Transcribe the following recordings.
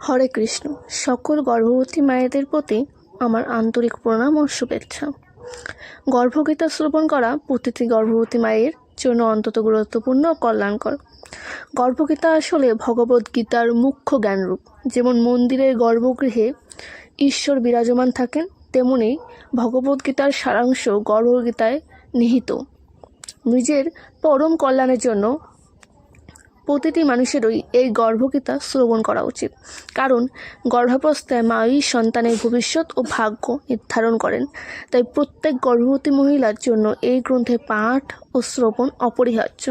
হরে কৃষ্ণ, সকল গর্ভবতী মায়েদের প্রতি আমার আন্তরিক প্রণাম ও শুভেচ্ছা। গর্ভগীতা শ্রবণ করা প্রতিটি গর্ভবতী মায়ের জন্য অন্তত গুরুত্বপূর্ণ ও কল্যাণকর। গর্ভগীতা আসলে ভগবদ্গীতার মুখ্য জ্ঞানরূপ। যেমন মন্দিরের গর্ভগৃহে ঈশ্বর বিরাজমান থাকেন, তেমনি ভগবদ্গীতার সারাংশ গর্ভগীতায় নিহিত। নিজের পরম কল্যাণের জন্য প্রতিটি মানুষেরই এই গর্ভগীতা শ্রবণ করা উচিত। কারণ গর্ভাবস্থায় মাই সন্তানের ভবিষ্যৎ ও ভাগ্য নির্ধারণ করেন। তাই প্রত্যেক গর্ভবতী মহিলার জন্য এই গ্রন্থে পাঠ ও শ্রবণ অপরিহার্য।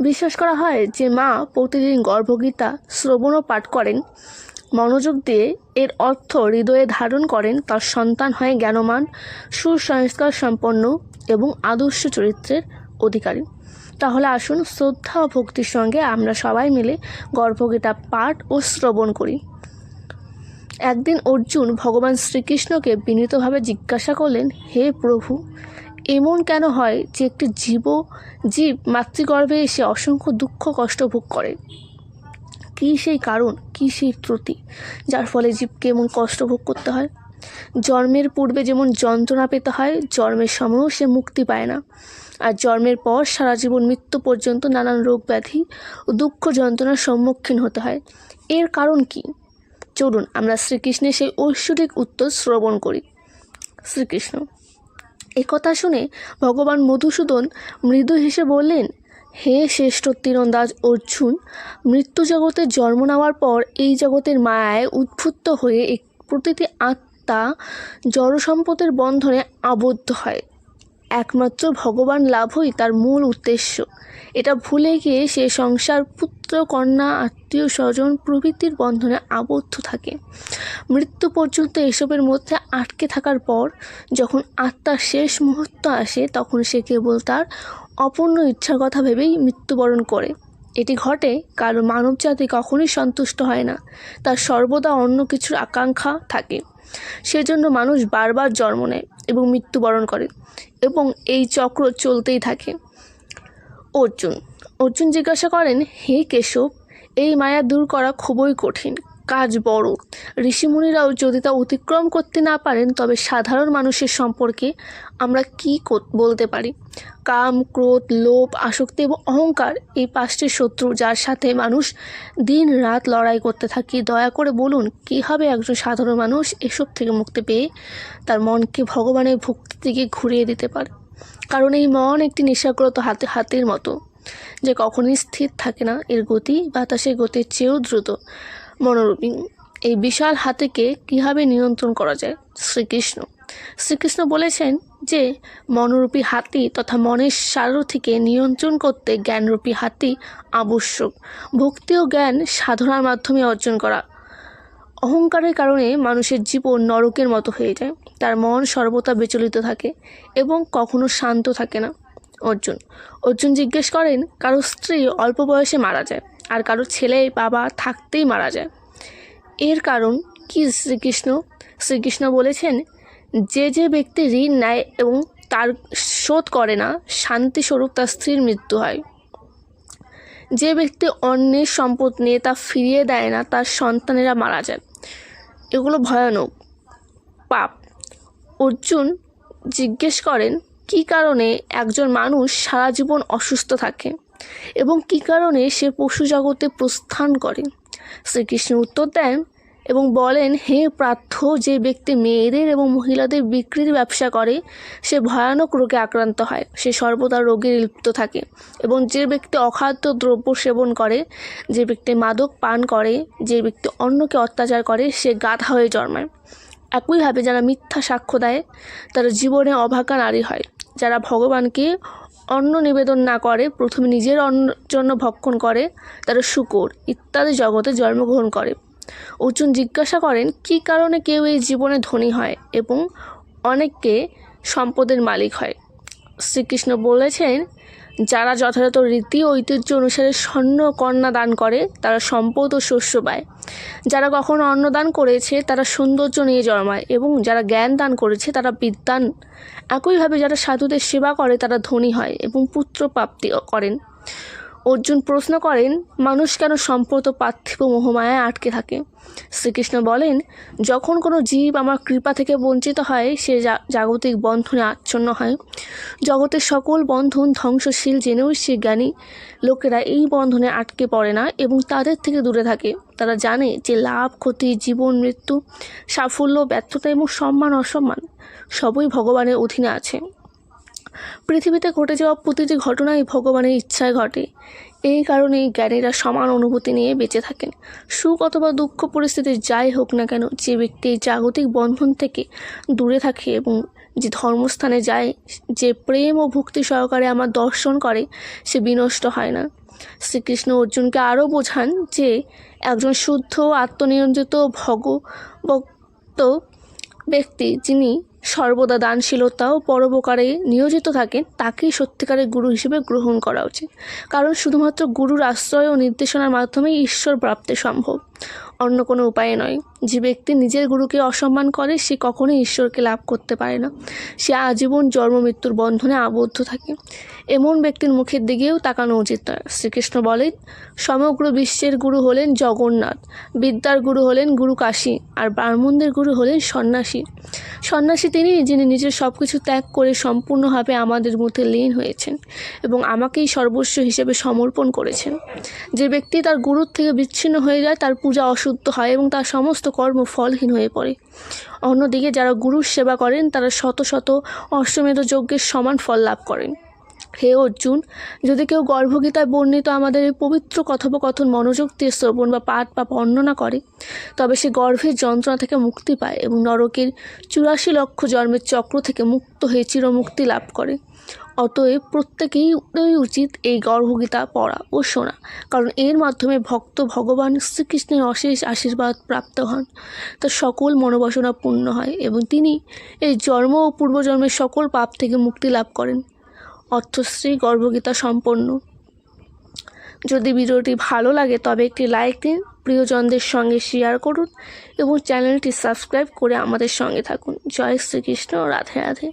বিশ্বাস করা হয় যে মা প্রতিদিন গর্ভগীতা শ্রবণ ও পাঠ করেন। মনোযোগ দিয়ে এর অর্থ হৃদয়ে ধারণ করেন তার সন্তান হয় জ্ঞানমান সুসংস্কার সম্পন্ন এবং আদর্শ চরিত্রের অধিকারী। তাহলে আসুন শ্রদ্ধা ও ভক্তির সঙ্গে আমরা সবাই মিলে গর্ভগীতা পাঠ ও শ্রবণ করি। একদিন অর্জুন ভগবান শ্রীকৃষ্ণকে বিনীতভাবে জিজ্ঞাসা করলেন, হে প্রভু, এমন কেন হয় যে একটি জীব জীব মাতৃগর্ভে এসে অসংখ্য দুঃখ কষ্ট ভোগ করে? কী সেই কারণ, কী সেই ত্রুটি, যার ফলে জীবকে এমন কষ্ট ভোগ করতে হয়? জন্মের পূর্বে যেমন যন্ত্রণা পেতে হয়, জন্মের সময়ও সে মুক্তি পায় না। আর জন্মের পর সারা জীবন মৃত্যু পর্যন্ত নানান রোগ ব্যাধি ও দুঃখ যন্ত্রণার সম্মুখীন হতে হয়। এর কারণ কি? চলুন আমরা শ্রীকৃষ্ণের সেই ঐশ্বরিক উত্তর শ্রবণ করি। শ্রীকৃষ্ণ কথা শুনে ভগবান মধুসূদন মৃদু হেসে বললেন, হে শ্রেষ্ঠ তীরন্দাজ অর্জুন, মৃত্যু জগতে জন্ম নেওয়ার পর এই জগতের মায়ায় উদ্ভুত হয়ে এক প্রতিটি আত্মা জড়সম্পদের বন্ধনে আবদ্ধ হয়। একমাত্র ভগবান লাভই তার মূল উদ্দেশ্য। এটা ভুলে গিয়ে সে সংসার, পুত্র, কন্যা, আত্মীয়, স্বজন প্রভৃতির বন্ধনে আবদ্ধ থাকে। মৃত্যু পর্যন্ত এসবের মধ্যে আটকে থাকার পর যখন আত্মার শেষ মুহূর্ত আসে, তখন সে কেবল তার অপূর্ণ ইচ্ছার কথা ভেবেই মৃত্যুবরণ করে। এটি ঘটে কারণ মানবজাতি কখনোই সন্তুষ্ট হয় না। তার সর্বদা অন্য কিছুর আকাঙ্ক্ষা থাকে। সেজন্য মানুষ বারবার জন্ম নেয় এবং মৃত্যুবরণ করে এবং এই চক্র চলতেই থাকে। অর্জুন অর্জুন জিজ্ঞাসা করেন, হে কেশব, এই মায়া দূর করা খুবই কঠিন। কাজ বড়। ঋষিমুনিরাও যদি তা অতিক্রম করতে না পারেন, তবে সাধারণ মানুষের সম্পর্কে আমরা কি বলতে পারি? কাম, ক্রোধ, লোভ, আসক্তি এবং অহংকার এই পাঁচটি শত্রু যার সাথে মানুষ দিন রাত লড়াই করতে থাকি। দয়া করে বলুন কীভাবে একজন সাধারণ মানুষ এসব থেকে মুক্তি পেয়ে তার মনকে ভগবানের ভক্তি থেকে ঘুরিয়ে দিতে পারে? কারণ এই মন একটি নেশাগ্রত হাতে হাতের মতো, যে কখনোই স্থির থাকে না। এর গতি বাতাসের গতির চেয়েও দ্রুত। মনোরূপী। এই বিশাল হাতিকে কীভাবে নিয়ন্ত্রণ করা যায়? শ্রীকৃষ্ণ। শ্রীকৃষ্ণ বলেছেন যে, মনোরূপী হাতি তথা মনের সারথিকে নিয়ন্ত্রণ করতে জ্ঞানরূপী হাতি আবশ্যক। ভক্তি ও জ্ঞান সাধনার মাধ্যমে অর্জন করা। অহংকারের কারণে মানুষের জীবন নরকের মতো হয়ে যায়। তার মন সর্বদা বিচলিত থাকে এবং কখনো শান্ত থাকে না। অর্জুন। অর্জুন জিজ্ঞেস করেন, কারও স্ত্রী অল্প বয়সে মারা যায়। আর কারও ছেলে বাবা থাকতেই মারা যায়। এর কারণ কি শ্রীকৃষ্ণ? শ্রীকৃষ্ণ বলেছেন, যে যে ব্যক্তি ঋণ নেয় এবং তার শোধ করে না, শান্তিস্বরূপ তার স্ত্রীর মৃত্যু হয়। যে ব্যক্তি অন্যের সম্পদ নিয়ে তা ফিরিয়ে দেয় না, তার সন্তানেরা মারা যায়। এগুলো ভয়ানক। পাপ। অর্জুন জিজ্ঞেস করেন কি কারণে একজন মানুষ সারা জীবন অসুস্থ থাকে? এবং কী কারণে সে পশু জগতে প্রস্থান করে? শ্রীকৃষ্ণ উত্তর দেন এবং বলেন, হে প্রার্থ, যে ব্যক্তি মেয়েদের এবং মহিলাদের বিক্রির ব্যবসা করে, সে ভয়ানক রোগে আক্রান্ত হয়। সে সর্বদা রোগে লিপ্ত থাকে। এবং যে ব্যক্তি অখাদ্য দ্রব্য সেবন করে, যে ব্যক্তি মাদক পান করে, যে ব্যক্তি অন্যকে অত্যাচার করে, সে গাধা হয়ে জন্মায়। একইভাবে যারা মিথ্যা সাক্ষ্য দেয়, তারা জীবনে অভাকা নারী হয়। যারা ভগবানকে অন্ন নিবেদন না করে, প্রথমে নিজের অন্ন জন্য ভক্ষণ করে, তারা শুকর ইত্যাদি জগতে জন্মগ্রহণ করে। অর্জুন জিজ্ঞাসা করেন, কি কারণে কেউ এই জীবনে ধনী হয় এবং অনেককে সম্পদের মালিক হয়? শ্রীকৃষ্ণ বলেছেন, যারা যথাযথ রীতি ঐতিহ্য অনুসারে স্বর্ণ কন্যা দান করে, তারা সম্পদ ও শস্য পায়। যারা কখনো অন্নদান করেছে, তারা সৌন্দর্য নিয়ে জন্মায় এবং যারা জ্ঞান দান করেছে, তারা বিদ্যান। একইভাবে যারা সাধুদের সেবা করে, তারা ধনী হয় এবং পুত্র প্রাপ্তি করেন। অর্জুন প্রশ্ন করেন, মানুষ কেন সম্পদ ও পার্থিব মোহমায়ায় আটকে থাকে? শ্রীকৃষ্ণ বলেন, যখন কোনো জীব আমার কৃপা থেকে বঞ্চিত হয়, সে জাগতিক বন্ধনে আচ্ছন্ন হয়। জগতের সকল বন্ধন ধ্বংসশীল জেনেও সে জ্ঞানী। লোকেরা এই বন্ধনে আটকে পড়ে না এবং তাদের থেকে দূরে থাকে। তারা জানে যে লাভ, ক্ষতি, জীবন, মৃত্যু, সাফল্য, ব্যর্থতা এবং সম্মান অসম্মান সবই ভগবানের অধীনে আছে। পৃথিবীতে ঘটে যাওয়া প্রতিটি ঘটনাই ভগবানের ইচ্ছায় ঘটে। এই কারণেই জ্ঞানীরা সমান অনুভূতি নিয়ে বেঁচে থাকেন। সুখ অথবা দুঃখ পরিস্থিতি যাই হোক না কেন, যে ব্যক্তি জাগতিক বন্ধন থেকে দূরে থাকে এবং যে ধর্মস্থানে যায়, যে প্রেম ও ভক্তি সহকারে আমার দর্শন করে, সে বিনষ্ট হয় না। শ্রীকৃষ্ণ অর্জুনকে আরও বোঝান যে একজন শুদ্ধ আত্মনিয়ন্ত্রিত ভগভক্ত ব্যক্তি, যিনি সর্বদা দানশীলতা ও পরোপকারে নিয়োজিত থাকেন, তাকেই সত্যিকারের গুরু হিসেবে গ্রহণ করা উচিত। কারণ শুধুমাত্র গুরুর আশ্রয় ও নির্দেশনার মাধ্যমেই ঈশ্বর প্রাপ্তি সম্ভব। অন্য কোনো উপায়ে নয়। যে ব্যক্তি নিজের গুরুকে অসম্মান করে, সে কখনোই ঈশ্বরকে লাভ করতে পারে না। সে আজীবন জন্ম মৃত্যুর বন্ধনে আবদ্ধ থাকে। এমন ব্যক্তির মুখের দিকেও তাকানো উচিত নয়। শ্রীকৃষ্ণ বলেন, সমগ্র বিশ্বের গুরু হলেন জগন্নাথ। বিদ্যার গুরু হলেন গুরু কাশী আর ব্রাহ্মণদের গুরু হলেন সন্ন্যাসী। সন্ন্যাসী তিনি যিনি নিজের সব কিছু ত্যাগ করে সম্পূর্ণভাবে আমাদের মধ্যে লীন হয়েছেন এবং আমাকেই সর্বস্ব হিসেবে সমর্পণ করেছেন। যে ব্যক্তি তার গুরুর থেকে বিচ্ছিন্ন হয়ে যায়, তার পূজা অশুদ্ধ হয় এবং তার সমস্ত কর্ম ফলহীন হয়ে পড়ে। অন্যদিকে যারা গুরুর সেবা করেন, তারা শত শত অশ্বমেধ যজ্ঞের সমান ফল লাভ করেন। হে অর্জুন, যদি কেউ গর্ভগীতায় বর্ণিত আমাদের এই পবিত্র কথোপকথন মনোযোগ দিয়ে শ্রবণ বা পাঠ বা বর্ণনা করে, তবে সে গর্ভের যন্ত্রণা থেকে মুক্তি পায় এবং নরকের চুরাশি লক্ষ জন্মের চক্র থেকে মুক্ত হয়ে চিরমুক্তি লাভ করে। অতএব প্রত্যেকেই উচিত এই গর্ভগীতা পড়া ও শোনা, কারণ এর মাধ্যমে ভক্ত ভগবান শ্রীকৃষ্ণের অশেষ আশীর্বাদ প্রাপ্ত হন। তার সকল মনোবাসনা পূর্ণ হয় এবং তিনি এই জন্ম ও পূর্বজন্মের সকল পাপ থেকে মুক্তি লাভ করেন। অর্থশ্রী গর্ভগীতা সম্পন্ন। যদি ভিডিওটি ভালো লাগে, তবে একটি লাইক দিন, প্রিয়জনদের সঙ্গে শেয়ার করুন এবং চ্যানেলটি সাবস্ক্রাইব করে আমাদের সঙ্গে থাকুন। জয় শ্রীকৃষ্ণ, রাধে রাধে।